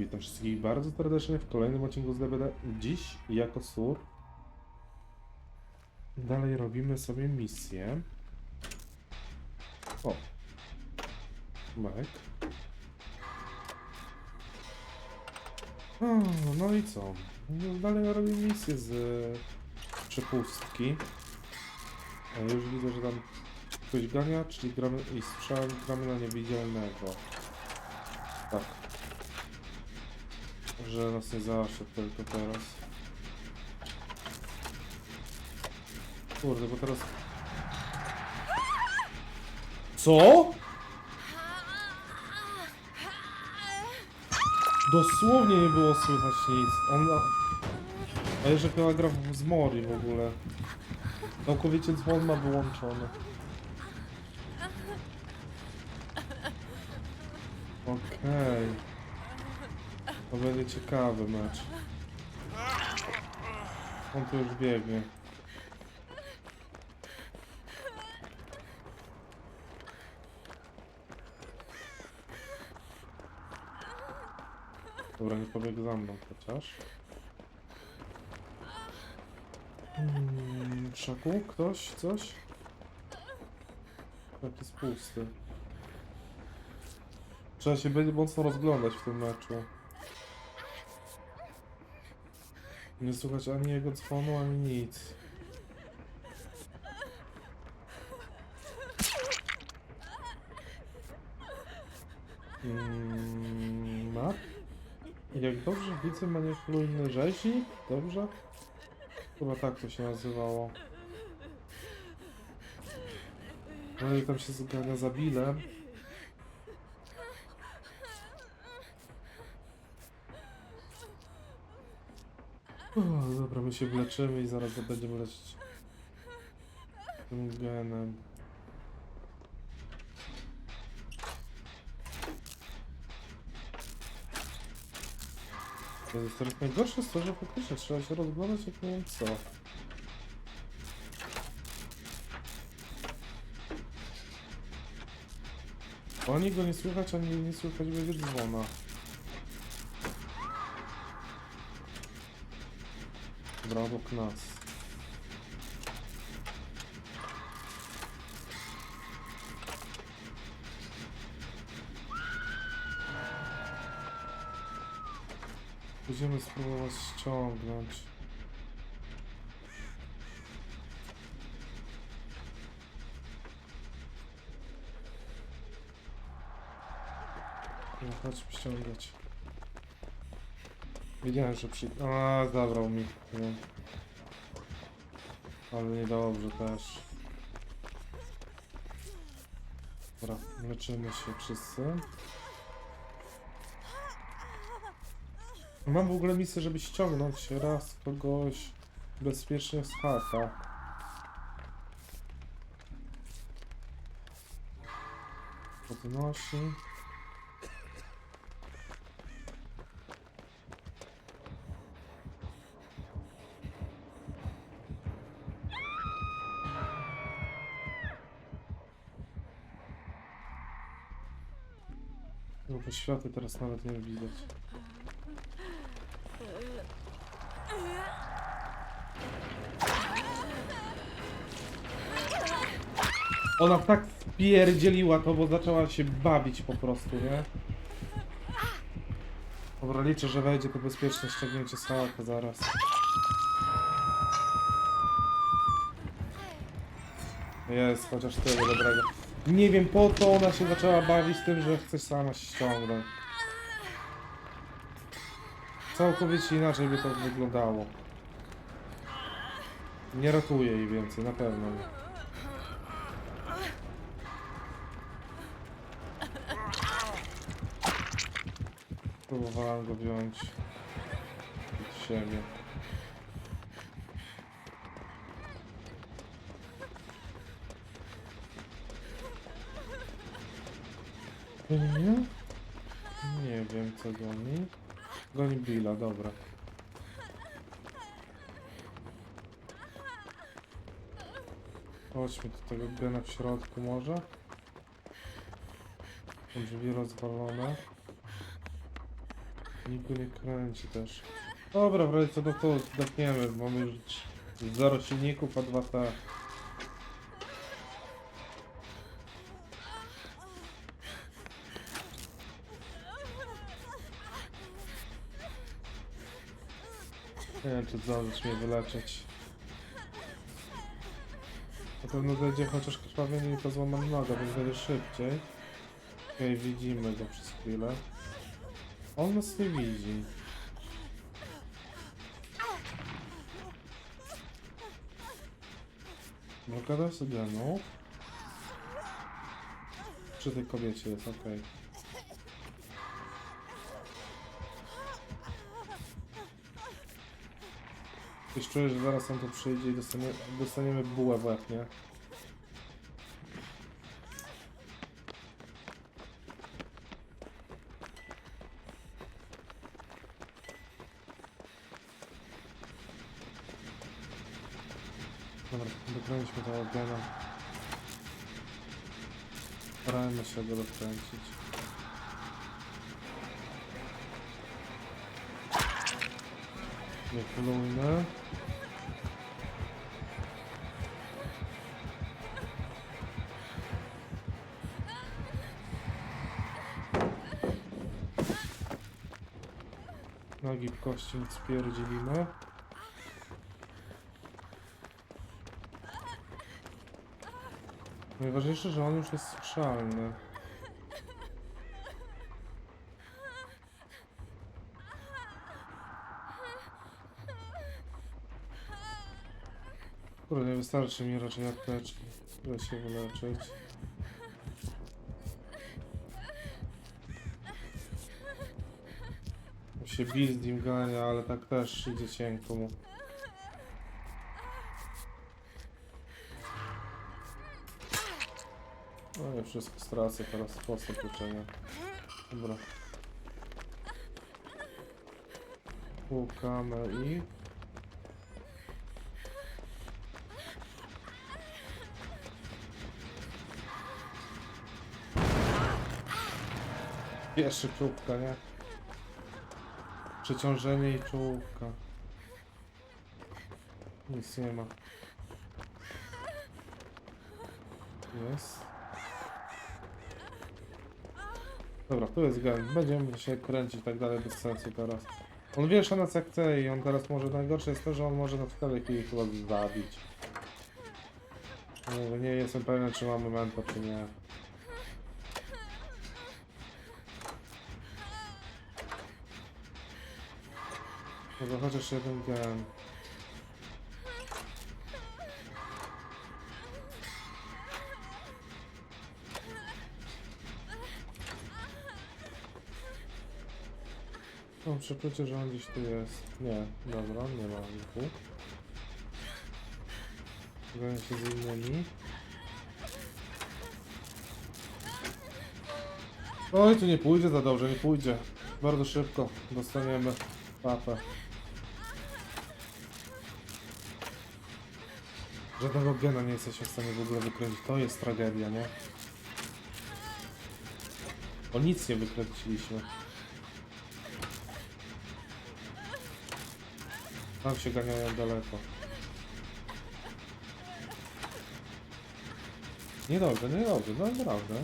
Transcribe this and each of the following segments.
Witam wszystkich bardzo serdecznie w kolejnym odcinku z DBD. Dziś jako sur. Dalej robimy sobie misję. O. Mek. No i co? No, dalej robimy misję z e, przepustki. A już widzę, że tam ktoś gania, czyli gramy i strzałem gramy na niewidzialnego. Tak. Że nas nie zaszedł tylko teraz. Kurde, bo teraz... Co? Dosłownie nie było słychać nic. On... A jeszcze chyba gra w- z Mori w ogóle. Całkowicie dzwon ma wyłączony. Okej. To będzie ciekawy mecz. On tu już biegnie. Dobra, nie pobiegł za mną chociaż. Hmm, szaku? Ktoś? Coś? Tak jest pusty. Trzeba się będzie mocno rozglądać w tym meczu. Nie słuchać ani jego dzwonu, ani nic. Mm, map? Jak dobrze widzę, manipulujny rzeźnik? Dobrze? Chyba tak to się nazywało. No i tam się zgania za bilem. O, dobra, my się wleczymy i zaraz będziemy leczyć tym genem. To jest teraz najgorsze jest to, że faktycznie trzeba się rozglądać jak nie wiem co. Ani go nie słychać, ani nie słychać będzie dzwona. Dobra, obok nas. Będziemy spróbować ściągnąć. No chodź ściągać. Wiedziałem, że przy... A, zabrał mi. Ale niedobrze też. Dobra, leczymy się wszyscy. Mam w ogóle misję, żeby ściągnąć raz kogoś bezpiecznie z haka. Podnosi. No bo światy teraz nawet nie widać. Ona tak spierdzieliła to, bo zaczęła się bawić po prostu, nie? Dobra, liczę, że wejdzie to bezpieczne ściągnięcie z hałaka zaraz. Jest, chociaż tyle dobrego. Nie wiem po co ona się zaczęła bawić tym, że chce sama się ściągnąć. Całkowicie inaczej by to wyglądało. Nie ratuję jej więcej, na pewno. Próbowałem go wziąć od siebie. Nie? Nie wiem co goni. Goni Billa, dobra. Chodźmy do tego gena w środku może. Drzwi rozwalone. Nikt nie kręci też. Dobra, w razie co do to zdechniemy, bo mamy już 0 silników, a 2 T. Nie wiem, czy zdążysz mnie wyleczyć. Na pewno będzie chociaż krwawienie i to złamana noga, więc będzie szybciej. Okej, widzimy go przez chwilę. On nas nie widzi. Blokada sygnału. Przy tej kobiecie jest, okej. Już czuję, że zaraz on tu przyjdzie i dostanie, dostaniemy bułę w łeb, nie? Dobra, dokręćmy tego gena. Starajmy się go dokręcić. Nie kulujmy. Nogi w kości. Najważniejsze, że on już jest słyszalny. Kurde, wystarczy mi raczej apteczki, żeby się wyleczyć. Się nim gania, ale tak też idzie cienko mu. No i wszystko stracę teraz sposób leczenia. Dobra. Łukamy i... Pierwszy czubka, nie? Przeciążenie i czołówka. Nic nie ma. Jest. Dobra, tu jest gen. Będziemy się kręcić tak dalej bez sensu teraz. On wiesza nas jak chce i on teraz może najgorsze jest to, że on może nas w każdej chwili chyba zabić. Nie, nie jestem pewien czy mamy mento czy nie. Może chociaż jeden gen. Mam przeczucie, że on gdzieś tu jest. Nie, dobra, nie ma niku. Zgadzam się z innymi. Oj, tu nie pójdzie za dobrze, nie pójdzie. Bardzo szybko dostaniemy papę. Żadnego gena nie jesteśmy w stanie w ogóle wykręcić. To jest tragedia, nie? O nic nie wykręciliśmy. Tam się ganiają daleko. Niedobrze, niedobrze, no naprawdę.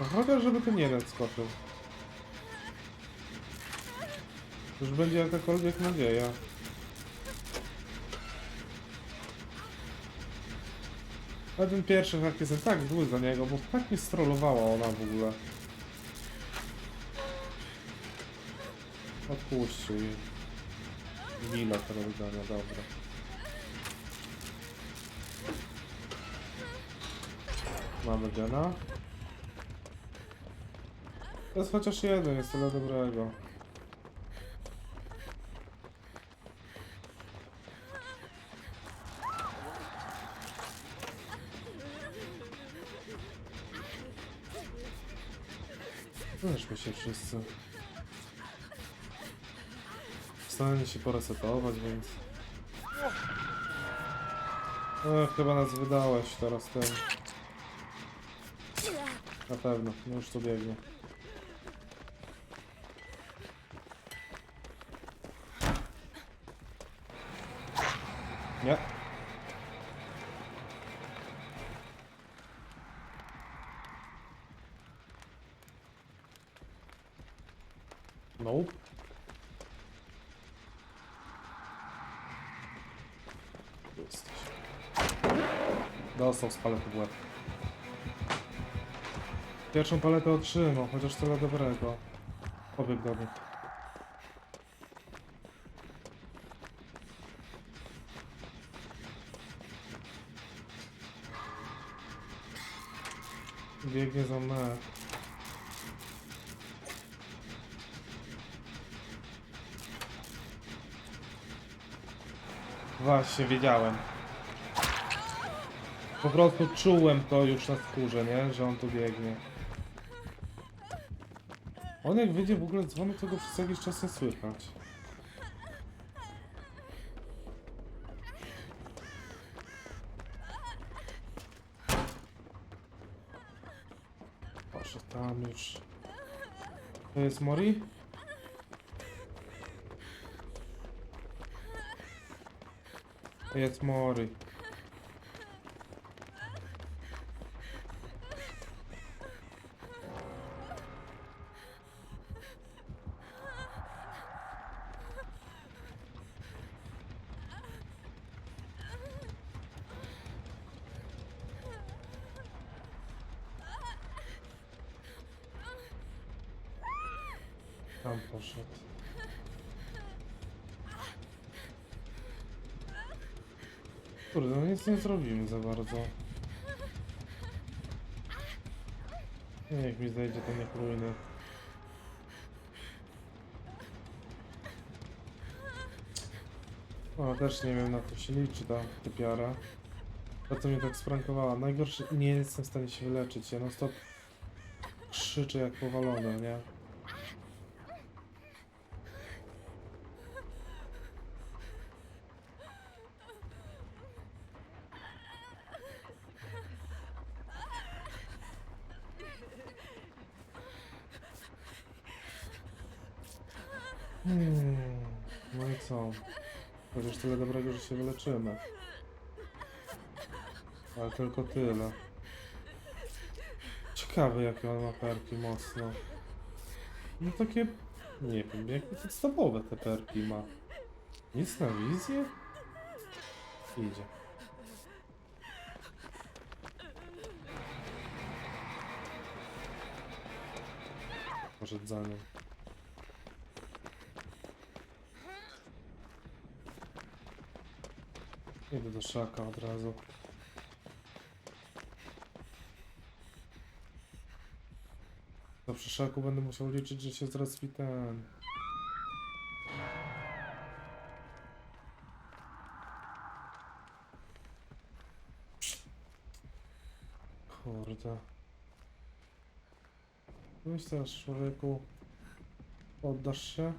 No chociaż żeby ten jeden skoczył. Już będzie jakakolwiek nadzieja. A ten pierwszy hak jest tak zły za niego, bo tak mnie strollowała ona w ogóle. Odpuścił jej. Mila teraz gania, dobra. Mamy gena. To jest chociaż jeden, jest tyle dobrego. Weźmy się wszyscy. Stanie się poresetować, więc... E, chyba nas wydałeś teraz ten. Na pewno, no już tu biegnie. Nie. Tu Jesteś. Dostał z palety w łeb. Pierwszą paletę otrzymał, chociaż tyle dobrego. Pobiegł do nich. Biegnie za mną. Właśnie, wiedziałem. Po prostu czułem to już na skórze, nie? Że on tu biegnie. On jak wyjdzie w ogóle dzwonu, to go przez jakiś czas nie słychać. Proszę, tam już. To jest Mori? To jest Mori. Tam poszedł. Kurde, no nic nie zrobimy za bardzo. Niech mi zejdzie ten niechlujny. O, też nie wiem na to się liczy ta typiara. To co mnie tak sprankowała. Najgorsze, nie jestem w stanie się wyleczyć. Ja non stop krzyczę jak powalony, nie? Hmm, no i co? Chociaż tyle dobrego, że się wyleczymy. Ale tylko tyle. Ciekawe jakie on ma perki mocno. No takie, nie wiem, jakie podstawowe te perki ma. Nic na wizję? Idzie. Poszedł za. Idę do szaka od razu. To przy szaku będę musiał liczyć, że się zrespi ten. Kurde. Teraz człowieku. Oddasz się?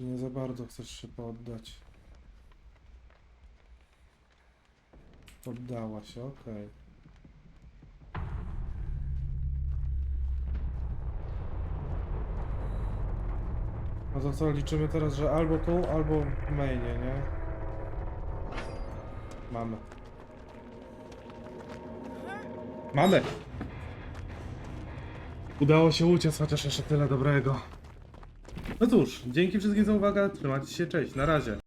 Nie za bardzo chcesz się poddać. Poddała się, okej. No to co, liczymy teraz, że albo tu, albo w mainie, nie? Mamy. Mamy! Udało się uciec, chociaż jeszcze tyle dobrego. No cóż, dzięki wszystkim za uwagę, trzymajcie się, cześć, na razie.